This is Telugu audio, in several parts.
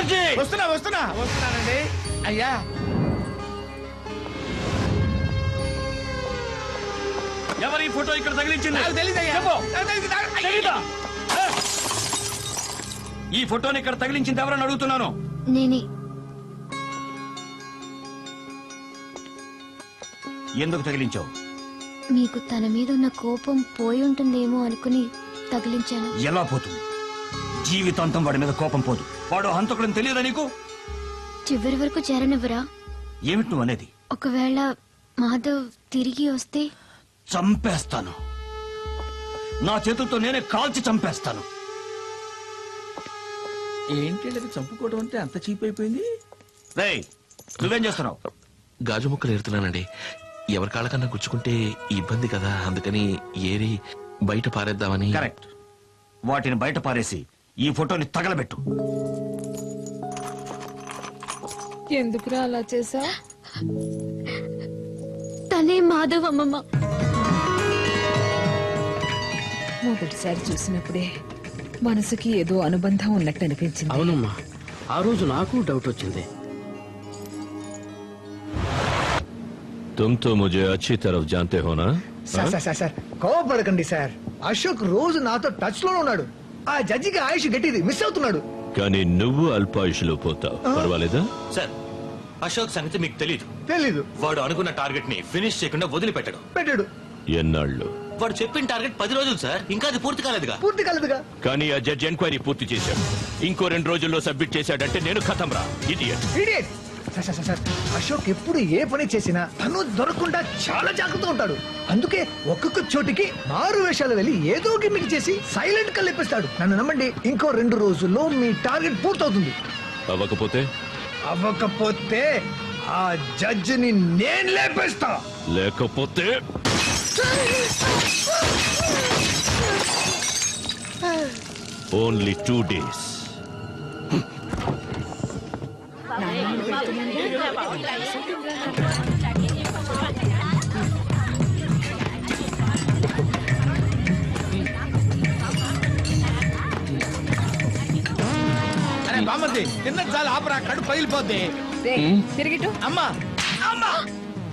బెనర్జీ వస్తున్నా వస్తున్నా. వస్తున్నానండి. అయ్యా. ఎవరి ఫోటో ఇక్కడ తగిలించింది? తెలీదు? ఈ ఫోటోని ఇక్కడ తగిలించింది ఎవరని అడుగుతున్నాను? నేనే. ఎందుకు తగిలించావు? మీకు తన మీద ఉన్న కోపం పోయి ఉంటుందేమో అనుకుని తగిలించాను. ఎలా పోతుంది? జీవితాంతం వాడి మీద కోపం పోదు. వాడు హంతకుడని తెలియదా నీకు? చివరి వరకు చేరనివ్వరా? ఏమిటి నువ్వు అనేది? ఒకవేళ మాధవ్ తిరిగి వస్తే? చంపేస్తాను. నా చేతులతో నేనే కాల్చి చంపేస్తాను. ఏంటి అది చంపుకోవడం అంటే అంత చీప్ అయిపోయింది? రేయ్ నువ్వేం చేస్తున్నావు? గాజు ముక్కలు ఏరుతున్నానండి. ఎవరి కాళ్ళకన్నా గుచ్చుకుంటే ఇబ్బంది కదా. అందుకని ఏరి బయట పారేద్దామని కరెక్ట్. వాటిని బయట పారేసి ఈ ఫోటోని తగలబెట్టు ఎందుకురా అలా చేసా తనే మాధవ్ అమ్మమ్మ మొదటిసారి చూసినప్పుడే మనసుకి ఏదో అనుబంధం ఉన్నట్టు అనిపించింది అవునమ్మా ఆ రోజు నాకు డౌట్ వచ్చింది तुम तो मुझे अच्छी तरफ जानते हो ना సార్ సార్ సార్ సార్ కోపడకండి సార్ అశోక్ రోజు నాతో టచ్ లో ఉన్నాడు ఆ జడ్జికి ఆయుష్ గట్టిది మిస్ అవుతున్నాడు. కానీ నువ్వు అల్పాయుషులో పోతావు. పర్వాలేదా? సార్ అశోక్ సంగతి మీకు తెలీదు. తెలీదు. వాడు అనుకున్న టార్గెట్ని ఫినిష్ చేయకుండా వదిలిపెట్టడు. పెట్టాడు. ఎన్నాళ్ళు? వాడు చెప్పిన టార్గెట్ పది రోజులు సార్. ఇంకా అది పూర్తి కాలేదుగా. పూర్తి కలదుగా. కానీ ఆ జడ్జి ఎంక్వైరీ పూర్తి చేశాడు. ఇంకో రెండు రోజుల్లో సబ్మిట్ చేశాడంటే నేను ఖతం రా. Idiot idiot sir sir sir, sir. Ashok ఎప్పుడు ఏ పని చేసినా తను దొరకకుండా చాలా జాగ్రత్త ఉంటాడు. అందుకే ఒక్కొక్క చోటికి మారు వేషాలు వెళ్ళి ఏదో గిమ్మిక్ చేసి సైలెంట్గా లేపిస్తాడు. నన్ను నమ్మండి ఇంకో రెండు రోజుల్లో మీ టార్గెట్ పూర్తవుతుంది. అవ్వకపోతే? అవ్వకపోతే ఆ జడ్జిని నేను లేపేస్తా. లేకపోతే? ఓన్లీ టూ డేస్ అరే బామ్మర్ది తిన్న చాలు ఆపరా కడు పగిలిపోద్ది. తిరిగిటు. అమ్మా అమ్మా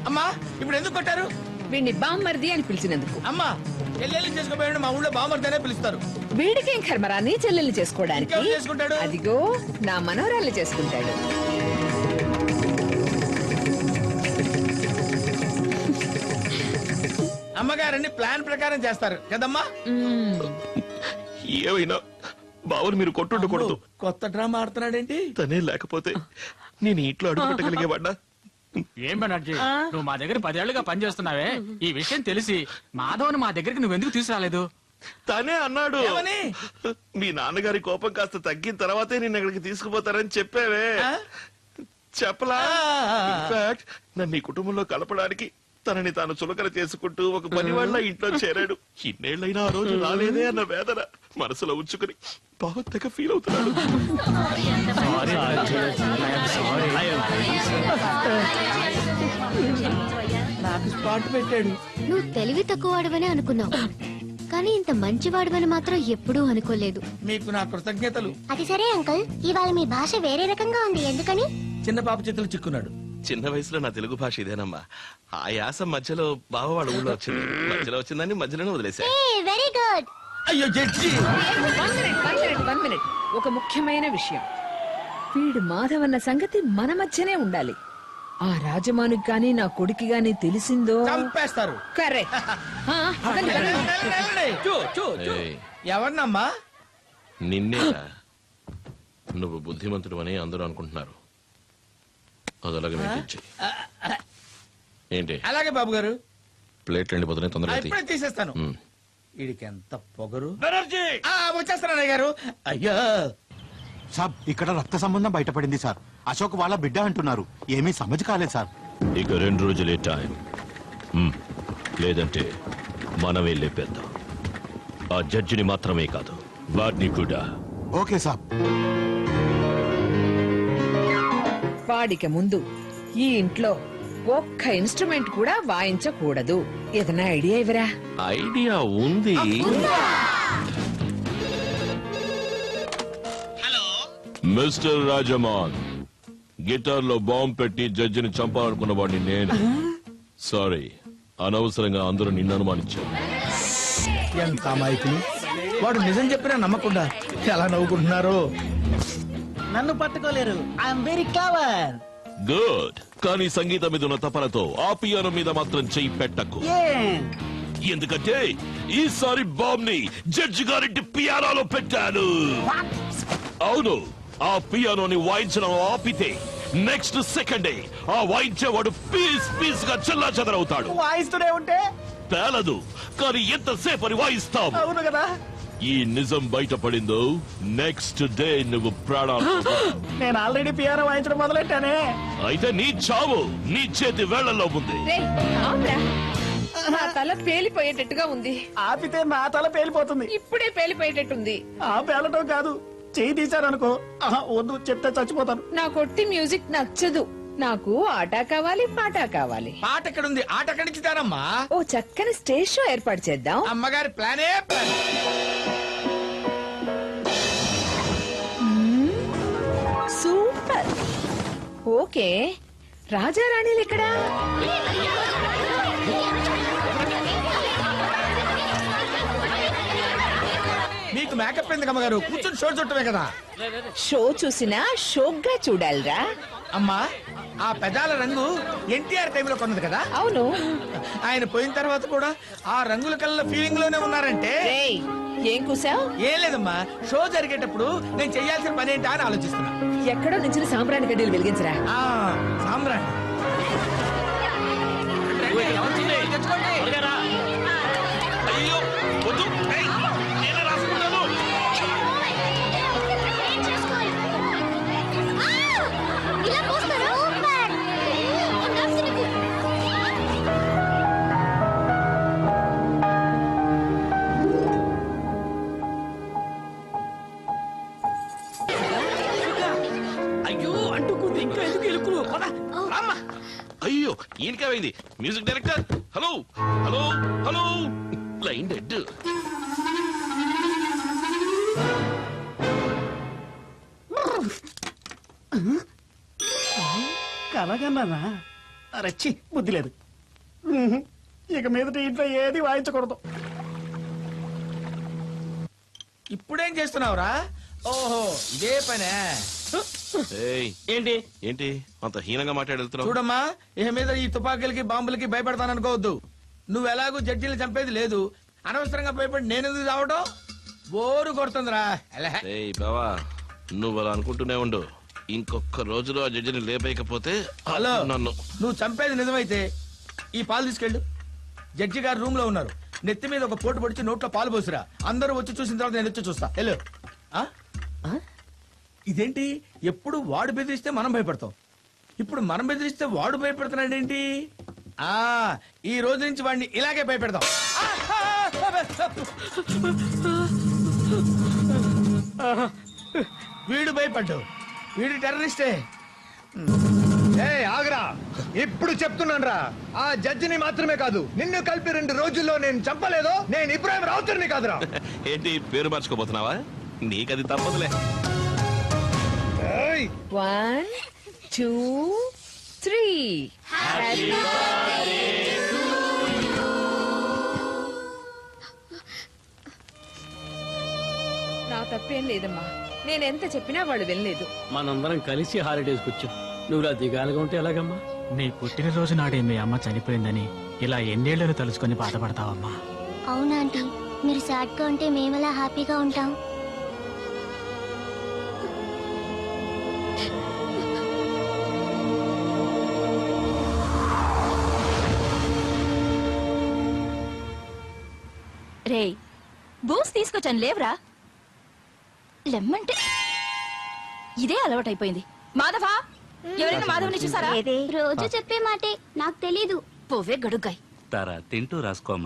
అమ్మా ఇప్పుడు ఎందుకు కొట్టారు? వీడిని బామ్మర్ది అని పిలిచినందుకు. అమ్మా చెల్లెల్ని చేసుకోపోయాడు మా ఊళ్ళో బామ్మర్దనే పిలుస్తారు. వీడికేం కర్మరా? నీ చెల్లెల్ని చేసుకోవడానికి? అదిగో నా మనవరాల్ని చేసుకుంటాడు. అమ్మగారని ప్లాన్ ప్రకారం చేస్తారు. కదమ్మా? ఏమైనా బావుని మీరు కొట్టుండకూడదు. కొత్త డ్రామా ఆడుతున్నాడేంటి? తనే లేకపోతే నేను ఇంట్లో అడుగు పెట్టగలిగేవాడా ఏం బెనర్జీ నువ్వు మా దగ్గర పదేళ్ళుగా పనిచేస్తున్నావే ఈ విషయం తెలిసి మాధవ్ని మా దగ్గరికి నువ్వెందుకు తీసుకురాలేదు? తనే అన్నాడు. ఏమని? మీ నాన్నగారి కోపం కాస్త తగ్గిన తర్వాతే నేను ఇక్కడికి తీసుకుపోతారని చెప్పావే? చెప్పలా? ఆ. ఇన్ఫాక్ట్ నన్ను ఈ కుటుంబంలో కలపడానికి తనని తాను చులకన చేసుకుంటూ ఒక పని వాళ్ళ ఇంట్లో చేరాడు. ఇన్నేళ్ళైనా ఆ రోజు రాలేదే అన్న వేదన మనసులో ఉంచుకుని బాగా ఫీల్ అవుతున్నాడు. నాకు స్పాట్ పెట్టాడు. నువ్వు తెలివి తక్కువవాడవని అనుకున్నావు. కానీ ఇంత మంచివాడవని మాత్రం ఎప్పుడూ అనుకోలేదు. మీకు నా కృతజ్ఞతలు. అది సరే అంకుల్. ఇవాళ మీ భాష వేరే రకంగా ఉంది. ఎందుకని? చిన్న పాప చేతులు చిక్కున్నాడు. చిన్న వయసులో నా తెలుగు భాష ఇదేనమ్మా. ఆ యాస మధ్యలో బావ వాళ్ళ ఊళ్ళో వచ్చింది. మధ్యలో వచ్చిందని మధ్యలోనే వెరీ గుడ్ అయ్యో judge! One minute one minute one minute ఒక ముఖ్యమైన విషయం. వీడు మాధవన్న సంగతి మన మధ్యనే ఉండాలి. ఆ రాజమానుకి గాని నా కొడుకు గాని తెలిసిందో? చంపేస్తారు. కరెక్ట్ చూ, చూ, చూ. ఏయ్. ఎవరినమ్మా? నిన్నేరా నువ్వు బుద్ధిమంతుడు అని అందరూ అనుకుంటున్నారు. అది అలాగే. ఏంటి? అలాగే బాబు గారు ప్లేట్లు ఎండిపోతున్నాయి ఆ, తొందరగా తీ. ఇప్పుడే తీసేస్తాను. ఉమ్. వీడికి ఎంత పొగరు? బెనర్జీ! ఆ, వచ్చేస్తాను అన్నయ్య గారు అయ్యో! సాబ్ ఇక్కడ రక్త సంబంధం బయటపడింది సార్. అశోక్ వాళ్ళ బిడ్డ అంటున్నారు. ఏమీ సమజ్ కాలేదు సార్. ఇక రెండు రోజులే టైం. మ్మ్. లేదంటే మనమే లేపేద్దాం. ఆ జడ్జిని మాత్రమే కాదు వాడిని కూడా. ఓకే సాబ్ వాడికి ముందు ఈ ఇంట్లో ఒక్క ఇన్స్ట్రుమెంట్ కూడా వాయించకూడదు. ఏదైనా ఐడియా ఇవరా ఐడియా ఉంది. మిస్టర్ రాజమాన్ గిటార్లో బాంబు పెట్టి జడ్జిని చంపాలనుకున్న వాడిని నేను. సారీ అనవసరంగా అందరూ నిన్ను అనుమానించారు. ఎంత అమాయకులు. వాడు నిజం చెప్పినా నమ్మకుండా ఎలా నవ్వుకుంటున్నారు. నన్ను పట్టుకోలేరు. ఐఎమ్ వెరీ క్లవర్ గుడ్ కానీ సంగీతం మీద ఉన్న తపనతో ఆ పియానో మీద మాత్రం చెయ్యి పెట్టకు. ఎందుకంటే ఈసారి బాంబ్ని జడ్జి గారింటి పియానోలో పెట్టాను. అవును ఆ పియానోని వాయించడం ఆపితే నెక్స్ట్ సెకండే ఆ వాయించేవాడు పీస్ పీస్గా చెల్లా చెదరవుతాడు. వాయిస్తూనే ఉంటే? తేలదు కానీ ఎంతసేపు అని వాయిస్తాం అవును కదా? ఈ నిజం బయటపడిందో నెక్స్ట్ డే నువ్వు ప్రాణాలు. నేను ఆల్రెడీ పియానో వాయించడం మొదలెట్టానే. అయితే నీ చావు నీ చేతి వేళ్ళలో ఉంది. రే ఆపురా. నా తల పేలిపోయేటట్టుగా ఉంది. ఆపితే నా తల పేలిపోతుంది. ఇప్పుడే పేలిపోయేటట్టుంది. ఆ పేలటం కాదు. చేయి తీశారనుకో. ఆహా, వద్దు చెప్తే చచ్చిపోతాను. నా కొట్టి మ్యూజిక్ నచ్చదు. నాకు ఆట కావాలి పాట కావాలి. పాట ఎక్కడుంది? ఆట ఎక్కడిచ్చుతారమ్మా ఓ చక్కని స్టేజ్ షో ఏర్పాటు చేద్దాం. అమ్మగారి ప్లానే ప్లాన్. సూపర్. ఓకే. రాజారాణిలు ఎక్కడా? మీకు మేకప్ ఎందుకు అమ్మగారు? కూర్చొని షో చుట్టమే కదా. షో చూసినా షోగ్గా చూడాలిరా. అమ్మా ఆ పెదాల రంగు ఎన్టీఆర్ టైంలో కొన్నది కదా అవును ఆయన పోయిన తర్వాత కూడా ఆ రంగుల కళ్ళ ఫీలింగ్లోనే ఉన్నారంటే రేయ్ ఏం కూసావు ఏం లేదమ్మా షో జరిగేటప్పుడు నేను చేయాల్సిన పని ఏంటా అని ఆలోచిస్తున్నా ఎక్కడో నుంచి సాంబ్రాణి గడ్డలు వెలిగించరా ఆ, సామ్రాట్ అయ్యో ఇంకా ఎందుకు రామ్మా. అయ్యో ఈయనకేమైంది music director? Hello hello hello. Line dead. కలగన్నానా రచ్చి బుద్ధి లేదు. ఇక మీదట ఇంట్లో ఏది వాయించకూడదు. ఇప్పుడేం చేస్తున్నావురా? ఓహో ఇదే పనే. ఏయ్. ఏంటి? ఏంటి? అంత హీనంగా మాట్లాడుతున్నావు చూడమ్మా ఇక మీద ఈ తుపాకీలకి బాంబులకి భయపడతాననుకోవద్దు. నువ్వు ఎలాగూ జడ్జీలు చంపేది లేదు. అనవసరంగా భయపడి నేను ఎందుకు చావడం బోరు కొడుతుందిరా. ఎలహ. ఏయ్ బావా నువ్వు అలా అనుకుంటూనే ఉండు. ఇంకొక రోజులో ఆ జడ్జిని లేపేయకపోతే హలో నన్ను. నువ్వు చంపేది నిజమైతే ఈ పాలు తీసుకెళ్ళు. జడ్జి గారు రూమ్లో ఉన్నారు. నెత్తి మీద ఒక పోటు పొడిచి నోట్లో పాలు పోసిరా. అందరూ వచ్చి చూసిన తర్వాత నేను వచ్చి చూస్తా. వెళ్ళు. ఆ? ఇదేంటి? ఎప్పుడు వాడు బెదిరిస్తే మనం భయపడతాం. ఇప్పుడు మనం బెదిరిస్తే వాడు భయపడుతున్నాడేంటి? ఆ ఈ రోజు నుంచి వాడిని ఇలాగే భయపెడతాం వీడు భయపడ్డు. వీడు టెర్రరిస్టే. ఏ ఆగరా. ఇప్పుడు చెప్తున్నాను రా ఆ జడ్జిని మాత్రమే కాదు నిన్ను కలిపి రెండు రోజుల్లో నేను చంపలేదో నేను ఇబ్రాహిం రావుతుని కాదురా. ఏంటి పేరు మార్చుకోబోతున్నావా? నీకది తప్పదులే. వన్ టూ త్రీ నా తప్పేం లేదమ్మా. నేను ఎంత చెప్పినా వాళ్ళు వినలేదు. మనందరం కలిసి హాలిడేస్కి వచ్చాం. నువ్వు దిగాలుగా ఉంటే ఎలాగమ్మా? నీ పుట్టినరోజు నాడే మీ అమ్మ చనిపోయిందని ఇలా ఎన్నేళ్ళను తలుచుకొని బాధపడతావమ్మా. అవునా ఆంటీ. మీరు సాడ్గా ఉంటే మేమెలా హ్యాపీగా ఉంటాం? రే బూస్ తీసుకొచ్చాను లేవరా. లెమ్మంటే ఇదే అలవాటైపోయింది. మాధవా ఎవరైనా మాధవని చూసారా? రోజు చెప్పే మాటే నాకు తెలీదు. పోవే గడుగ్గాయ్. తారా తింటూ రాసుకోమ్మా